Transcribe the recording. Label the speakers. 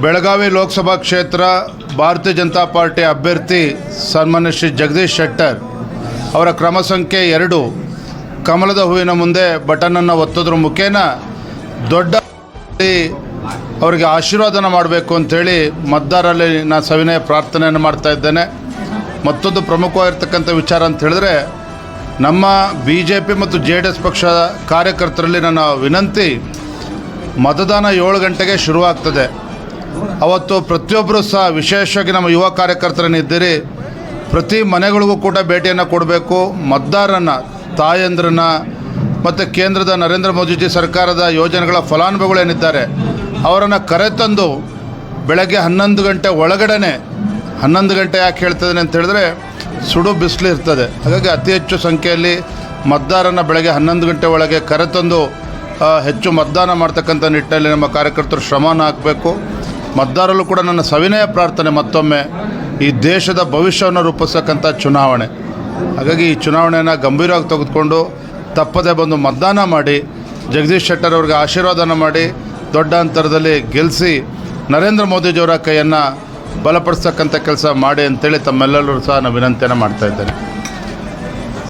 Speaker 1: ಬೆಳಗಾವಿ ಲೋಕಸಭಾ ಕ್ಷೇತ್ರ ಭಾರತೀಯ ಜನತಾ ಪಾರ್ಟಿ ಅಭ್ಯರ್ಥಿ ಸನ್ಮಾನ್ಯ ಶ್ರೀ ಜಗದೀಶ್ ಶೆಟ್ಟರ್ ಅವರ ಕ್ರಮ ಸಂಖ್ಯೆ ಎರಡು. ಕಮಲದ ಹೂವಿನ ಮುಂದೆ ಬಟನನ್ನು ಒತ್ತೋದ್ರ ಮುಖೇನ ದೊಡ್ಡ ಅವರಿಗೆ ಆಶೀರ್ವಾದನ ಮಾಡಬೇಕು ಅಂಥೇಳಿ ಮತದಾರಲ್ಲಿ ನಾನು ಸವಿನಯ ಪ್ರಾರ್ಥನೆಯನ್ನು ಮಾಡ್ತಾ ಇದ್ದೇನೆ. ಮತ್ತೊಂದು ಪ್ರಮುಖವಾಗಿರ್ತಕ್ಕಂಥ ವಿಚಾರ ಅಂತ ಹೇಳಿದ್ರೆ ನಮ್ಮ ಬಿ ಜೆ ಪಿ ಮತ್ತು ಜೆ ಡಿ ಎಸ್ ಪಕ್ಷದ ಕಾರ್ಯಕರ್ತರಲ್ಲಿ ನನ್ನ ವಿನಂತಿ ಮತದಾನ ಏಳು ಗಂಟೆಗೆ ಶುರುವಾಗ್ತದೆ. ಅವತ್ತು ಪ್ರತಿಯೊಬ್ಬರು ಸಹ ವಿಶೇಷವಾಗಿ ನಮ್ಮ ಯುವ ಕಾರ್ಯಕರ್ತರನ್ನಿದ್ದೀರಿ. ಪ್ರತಿ ಮನೆಗಳಿಗೂ ಕೂಡ ಭೇಟಿಯನ್ನು ಕೊಡಬೇಕು. ಮತದಾರರನ್ನು, ತಾಯಂದ್ರನ್ನ ಮತ್ತು ಕೇಂದ್ರದ ನರೇಂದ್ರ ಮೋದಿಜಿ ಸರ್ಕಾರದ ಯೋಜನೆಗಳ ಫಲಾನುಭವಿಗಳೇನಿದ್ದಾರೆ ಅವರನ್ನು ಕರೆತಂದು ಬೆಳಗ್ಗೆ ಹನ್ನೊಂದು ಗಂಟೆ ಒಳಗಡೆ ಹನ್ನೊಂದು ಗಂಟೆ ಯಾಕೆ ಹೇಳ್ತದೆ ಅಂತ ಹೇಳಿದ್ರೆ ಸುಡು ಬಿಸಿಲು ಇರ್ತದೆ. ಹಾಗಾಗಿ ಅತಿ ಹೆಚ್ಚು ಸಂಖ್ಯೆಯಲ್ಲಿ ಮತದಾರನ ಬೆಳಗ್ಗೆ ಹನ್ನೊಂದು ಗಂಟೆ ಒಳಗೆ ಕರೆತಂದು ಹೆಚ್ಚು ಮತದಾನ ಮಾಡ್ತಕ್ಕಂಥ ನಿಟ್ಟಿನಲ್ಲಿ ನಮ್ಮ ಕಾರ್ಯಕರ್ತರು ಶ್ರಮನ ಹಾಕಬೇಕು. ಮತದಾರಲ್ಲೂ ಕೂಡ ನನ್ನ ಸವಿನಯ ಪ್ರಾರ್ಥನೆ ಮತ್ತೊಮ್ಮೆ ಈ ದೇಶದ ಭವಿಷ್ಯವನ್ನು ರೂಪಿಸ್ತಕ್ಕಂಥ ಚುನಾವಣೆ. ಹಾಗಾಗಿ ಈ ಚುನಾವಣೆಯನ್ನು ಗಂಭೀರವಾಗಿ ತೆಗೆದುಕೊಂಡು ತಪ್ಪದೆ ಬಂದು ಮತದಾನ ಮಾಡಿ, ಜಗದೀಶ್ ಶೆಟ್ಟರ್ ಅವ್ರಿಗೆ ಆಶೀರ್ವಾದನ ಮಾಡಿ, ದೊಡ್ಡ ಅಂತರದಲ್ಲಿ ಗೆಲ್ಲಿಸಿ ನರೇಂದ್ರ ಮೋದಿಜಿಯವರ ಕೈಯನ್ನು ಬಲಪಡಿಸ್ತಕ್ಕಂಥ ಕೆಲಸ ಮಾಡಿ ಅಂತೇಳಿ ತಮ್ಮೆಲ್ಲರೂ ಸಹ ನಾನು ವಿನಂತಿಯನ್ನು ಮಾಡ್ತಾ ಇದ್ದೇನೆ.